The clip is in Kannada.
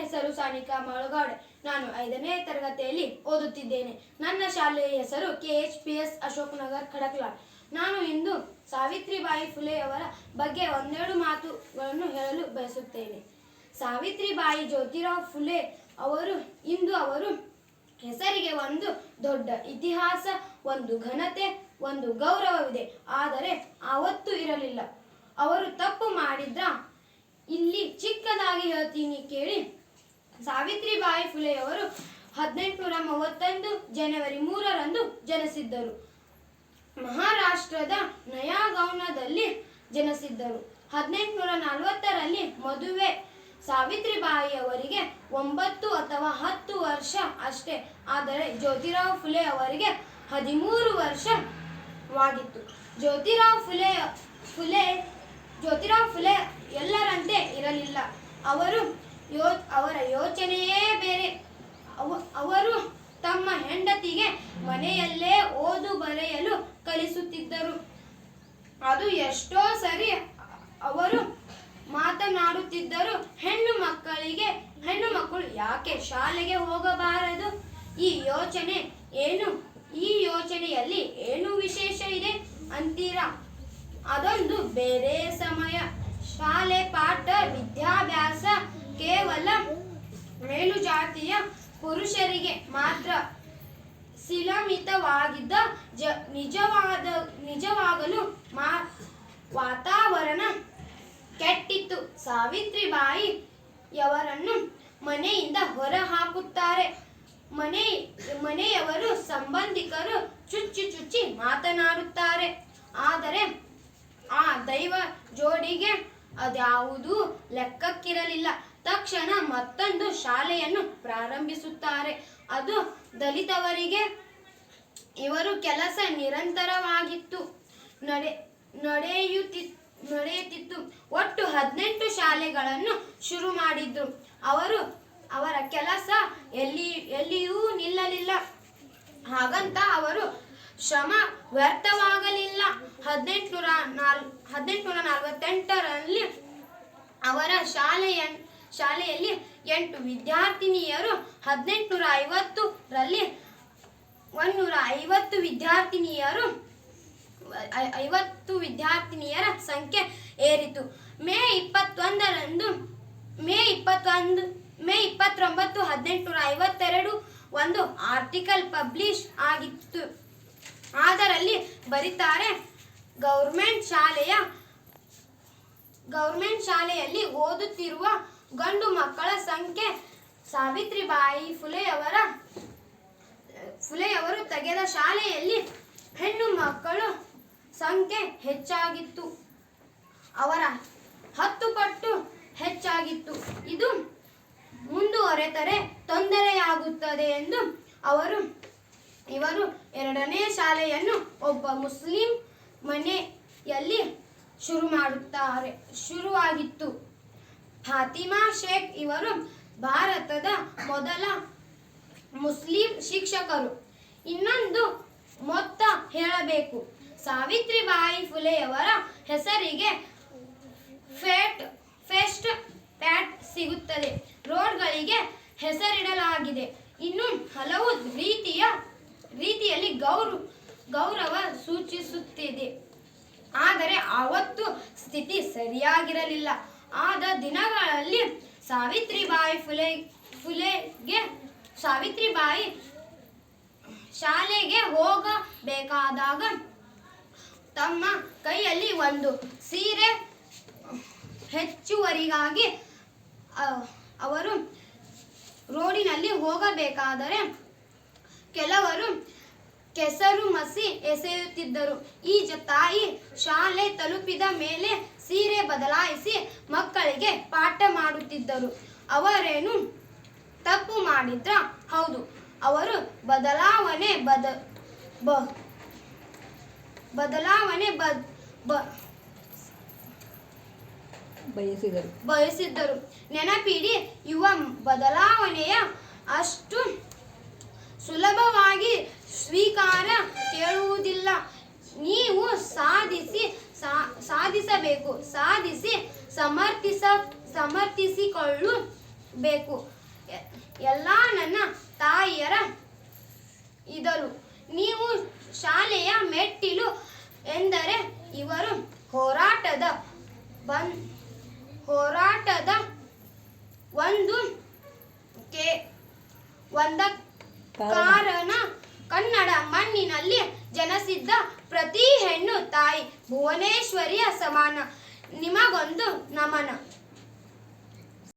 ಹೆಸರು ಸಾನಿಕಾ ಮಳಗಾಡ್. ನಾನು ಐದನೇ ತರಗತಿಯಲ್ಲಿ ಓದುತ್ತಿದ್ದೇನೆ. ನನ್ನ ಶಾಲೆಯ ಹೆಸರು K H P S Ashok Nagar ಖಡಕ್ಲಾಲ್ ನಾನು ಇಂದು ಸಾವಿತ್ರಿಬಾಯಿ ಫುಲೆಯವರ ಬಗ್ಗೆ ಒಂದೆರಡು ಮಾತುಗಳನ್ನು ಹೇಳಲು ಬಯಸುತ್ತೇನೆ. ಸಾವಿತ್ರಿಬಾಯಿ ಜ್ಯೋತಿರಾವ್ ಫುಲೆ ಅವರು, ಇಂದು ಅವರು ಹೆಸರಿಗೆ ಒಂದು ದೊಡ್ಡ ಇತಿಹಾಸ, ಒಂದು ಘನತೆ, ಒಂದು ಗೌರವವಿದೆ. ಆದರೆ ಆವತ್ತು ಇರಲಿಲ್ಲ. ಅವರು ತಪ್ಪು ಮಾಡಿದ್ರ? ಇಲ್ಲಿ ಚಿಕ್ಕದಾಗಿ ಹೇಳ್ತೀನಿ ಕೇಳಿ. ಸಾವಿತ್ರಿಬಾಯಿ ಫುಲೆಯವರು ಹದಿನೆಂಟುನೂರ ಮೂವತ್ತೊಂದು ಜನವರಿ ಮೂರರಂದು ಜನಿಸಿದ್ದರು. ಮಹಾರಾಷ್ಟ್ರದ ನಯಾಗೌನದಲ್ಲಿ ಜನಿಸಿದ್ದರು. ಹದಿನೆಂಟುನೂರ ನಲವತ್ತರಲ್ಲಿ ಮದುವೆ. ಸಾವಿತ್ರಿಬಾಯಿ ಅವರಿಗೆ ಒಂಬತ್ತು ಅಥವಾ ಹತ್ತು ವರ್ಷ ಅಷ್ಟೇ. ಆದರೆ ಜ್ಯೋತಿರಾವ್ ಫುಲೆ ಅವರಿಗೆ ಹದಿಮೂರು ವರ್ಷವಾಗಿತ್ತು. ಜ್ಯೋತಿರಾವ್ ಫುಲೆ ಫುಲೆ, ಜ್ಯೋತಿರಾವ್ ಫುಲೆ ಎಲ್ಲರಂತೆ ಇರಲಿಲ್ಲ. ಅವರು ಯೋ ಅವರ ಯೋಚನೆಯೇ ಬೇರೆ. ಅವ, ಅವರು ತಮ್ಮ ಹೆಂಡತಿಗೆ ಮನೆಯಲ್ಲೇ ಓದು ಬರೆಯಲು ಕಲಿಸುತ್ತಿದ್ದರು. ಅದು ಎಷ್ಟೋ ಸರಿ ಅವರು ಮಾತನಾಡುತ್ತಿದ್ದರು. ಹೆಣ್ಣು ಮಕ್ಕಳಿಗೆ, ಹೆಣ್ಣು ಮಕ್ಕಳು ಯಾಕೆ ಶಾಲೆಗೆ ಹೋಗಬಾರದು? ಈ ಯೋಚನೆ ಏನು? ಈ ಯೋಚನೆಯಲ್ಲಿ ಏನು ವಿಶೇಷ ಇದೆ ಅಂತೀರಾ? ಅದೊಂದು ಬೇರೆ ಸಮಯ. ಶಾಲೆ ಪಾಠ, ವಿದ್ಯಾಭ್ಯಾಸ ಕೇವಲ ಮೇಲುಜಾತಿಯ ಪುರುಷರಿಗೆ ಮಾತ್ರ ಶಿಲಮಿತವಾಗಿದ್ದ ಜ ನಿಜವಾದ ನಿಜವಾಗಲು ಮಾ ವಾತಾವರಣ ಕೆಟ್ಟಿತ್ತು. ಸಾವಿತ್ರಿಬಾಯಿ ಯವರನ್ನು ಮನೆಯಿಂದ ಹೊರ ಹಾಕುತ್ತಾರೆ ಮನೆ ಮನೆಯವರು ಸಂಬಂಧಿಕರು ಚುಚ್ಚಿ ಚುಚ್ಚಿ ಮಾತನಾಡುತ್ತಾರೆ. ಆದರೆ ಆ ದೈವ ಜೋಡಿಗೆ ಅದ್ಯಾವುದೂ ಲೆಕ್ಕಕ್ಕಿರಲಿಲ್ಲ. ತಕ್ಷಣ ಮತ್ತೊಂದು ಶಾಲೆಯನ್ನು ಪ್ರಾರಂಭಿಸುತ್ತಾರೆ. ಅದು ದಲಿತವರಿಗೆ ಇವರು ಕೆಲಸ ನಿರಂತರವಾಗಿತ್ತು. ನಡೆ, ನಡೆಯುತ್ತಿ, ನಡೆಯುತ್ತಿತ್ತು. ಒಟ್ಟು ಹದಿನೆಂಟು ಶಾಲೆಗಳನ್ನು ಶುರು ಮಾಡಿದ್ರು. ಅವರು ಅವರ ಕೆಲಸ ಎಲ್ಲಿ, ಎಲ್ಲಿಯೂ ನಿಲ್ಲಲಿಲ್ಲ. ಹಾಗಂತ ಅವರು ಶ್ರಮ ವ್ಯರ್ಥವಾಗಲಿಲ್ಲ. ಹದಿನೆಂಟುನೂರ ನಾಲ್, ಹದಿನೆಂಟುನೂರ ನಲವತ್ತೆಂಟರಲ್ಲಿ ಅವರ ಶಾಲೆಯ ಶಾಲೆಯಲ್ಲಿ ಎಂಟು ವಿದ್ಯಾರ್ಥಿನಿಯರು ಹದಿನೆಂಟುನೂರ ಐವತ್ತರಲ್ಲಿ ಒಂದೂರ ಐವತ್ತು ವಿದ್ಯಾರ್ಥಿನಿಯರು, ಐವತ್ತು ವಿದ್ಯಾರ್ಥಿನಿಯರ ಸಂಖ್ಯೆ ಏರಿತು. ಮೇ ಇಪ್ಪತ್ತೊಂದರಂದು, ಮೇ ಇಪ್ಪತ್ತೊಂದು, ಮೇ ಇಪ್ಪತ್ತೊಂಬತ್ತು ಹದಿನೆಂಟುನೂರ ಐವತ್ತೆರಡು ಒಂದು ಆರ್ಟಿಕಲ್ ಪಬ್ಲಿಷ್ ಆಗಿತ್ತು. ಅದರಲ್ಲಿ ಬರೀತಾರೆ, ಗೌರ್ಮೆಂಟ್ ಶಾಲೆಯ, ಗೌರ್ಮೆಂಟ್ ಶಾಲೆಯಲ್ಲಿ ಓದುತ್ತಿರುವ ಗಂಡು ಮಕ್ಕಳ ಸಂಖ್ಯೆ. ಸಾವಿತ್ರಿಬಾಯಿ ಫುಲೆಯವರ, ಫುಲೆಯವರು ತೆಗೆದ ಶಾಲೆಯಲ್ಲಿ ಹೆಣ್ಣು ಮಕ್ಕಳು ಸಂಖ್ಯೆ ಹೆಚ್ಚಾಗಿತ್ತು. ಅವರ ಹತ್ತು ಪಟ್ಟು ಹೆಚ್ಚಾಗಿತ್ತು. ಇದು ಮುಂದುವರೆತರೆ ತೊಂದರೆಯಾಗುತ್ತದೆ ಎಂದು ಅವರು, ಇವರು ಎರಡನೇ ಶಾಲೆಯನ್ನು ಒಬ್ಬ ಮುಸ್ಲಿಂ ಮನೆಯಲ್ಲಿ ಶುರು ಮಾಡುತ್ತಾರೆ, ಶುರುವಾಗಿತ್ತು. ಫಾತಿಮಾ ಶೇಖ್ ಇವರು ಭಾರತದ ಮೊದಲ ಮುಸ್ಲಿಂ ಶಿಕ್ಷಕರು. ಇನ್ನೊಂದು ಮೊತ್ತ ಹೇಳಬೇಕು. ಸಾವಿತ್ರಿಬಾಯಿ ಫುಲೆಯವರ ಹೆಸರಿಗೆ ಫೇಟ್, ಫೆಸ್ಟ್ ಪ್ಯಾಟ್ ಸಿಗುತ್ತದೆ. ರೋಡ್ಗಳಿಗೆ ಹೆಸರಿಡಲಾಗಿದೆ. ಇನ್ನು ಹಲವು ರೀತಿಯ, ರೀತಿಯಲ್ಲಿ ಗೌರವ ಗೌರವ ಸೂಚಿಸುತ್ತಿದೆ. ಆದರೆ ಆವತ್ತು ಸ್ಥಿತಿ ಸರಿಯಾಗಿರಲಿಲ್ಲ. ಆದ ದಿನಗಳಲ್ಲಿ ಸಾವಿತ್ರಿಬಾಯಿ ಫುಲೆ, ಫುಲೆಗೆ, ಸಾವಿತ್ರಿಬಾಯಿ ಶಾಲೆಗೆ ಹೋಗಬೇಕಾದಾಗ ತಮ್ಮ ಕೈಯಲ್ಲಿ ಒಂದು ಸೀರೆ ಹೆಚ್ಚುವರಿಗಾಗಿ ಅವರು ರೋಡಿನಲ್ಲಿ ಹೋಗಬೇಕಾದರೆ ಕೆಲವರು ಕೆಸರು ಮಸಿ ಎಸೆಯುತ್ತಿದ್ದರು. ಈ ತಾಯಿ ಶಾಲೆ ತಲುಪಿದ ಮೇಲೆ ಸೀರೆ ಬದಲಾಯಿಸಿ ಪಾಠ ಮಾಡುತ್ತಿದ್ದರು ಅವರೇನು ತಪ್ಪು ಮಾಡಿದ್ರ ಹೌದು. ಅವರು ಬದಲಾವಣೆ ಬದ ಬ ಬದಲಾವಣೆ ಬ ಬಯಸಿದರು. ಬಯಸಿದ್ದರು. ನೆನಪಿಡಿ ಯುವ ಬದಲಾವಣೆಯ ಅಷ್ಟು ಸುಲಭವಾಗಿ ಸ್ವೀಕಾರ ಕೇಳುವುದಿಲ್ಲ. ನೀವು ಸಾಧಿಸಿ ಸಾಧಿಸಬೇಕು ಸಾಧಿಸಿ ಸಮರ್ಥಿಸ ಸಮರ್ಥಿಸಿಕೊಳ್ಳು ಬೇಕು ಎಲ್ಲ ನನ್ನ ತಾಯಿಯರ ಇದರು. ನೀವು ಶಾಲೆಯ ಮೆಟ್ಟಿಲು ಎಂದರೆ ಇವರು ಹೋರಾಟದ ಬನ್ ಹೋರಾಟದ ಒಂದು ಕೆ ಒಂದ ಕಾರಣ ಕನ್ನಡ ಮಣ್ಣಿನಲ್ಲಿ ಜನಸಿದ್ದ ಪ್ರತಿ ಹೆಣ್ಣು ತಾಯಿ ಭುವನೇಶ್ವರಿಯ ಸಮಾನ. ನಿಮಗೊಂದು ನಮನ.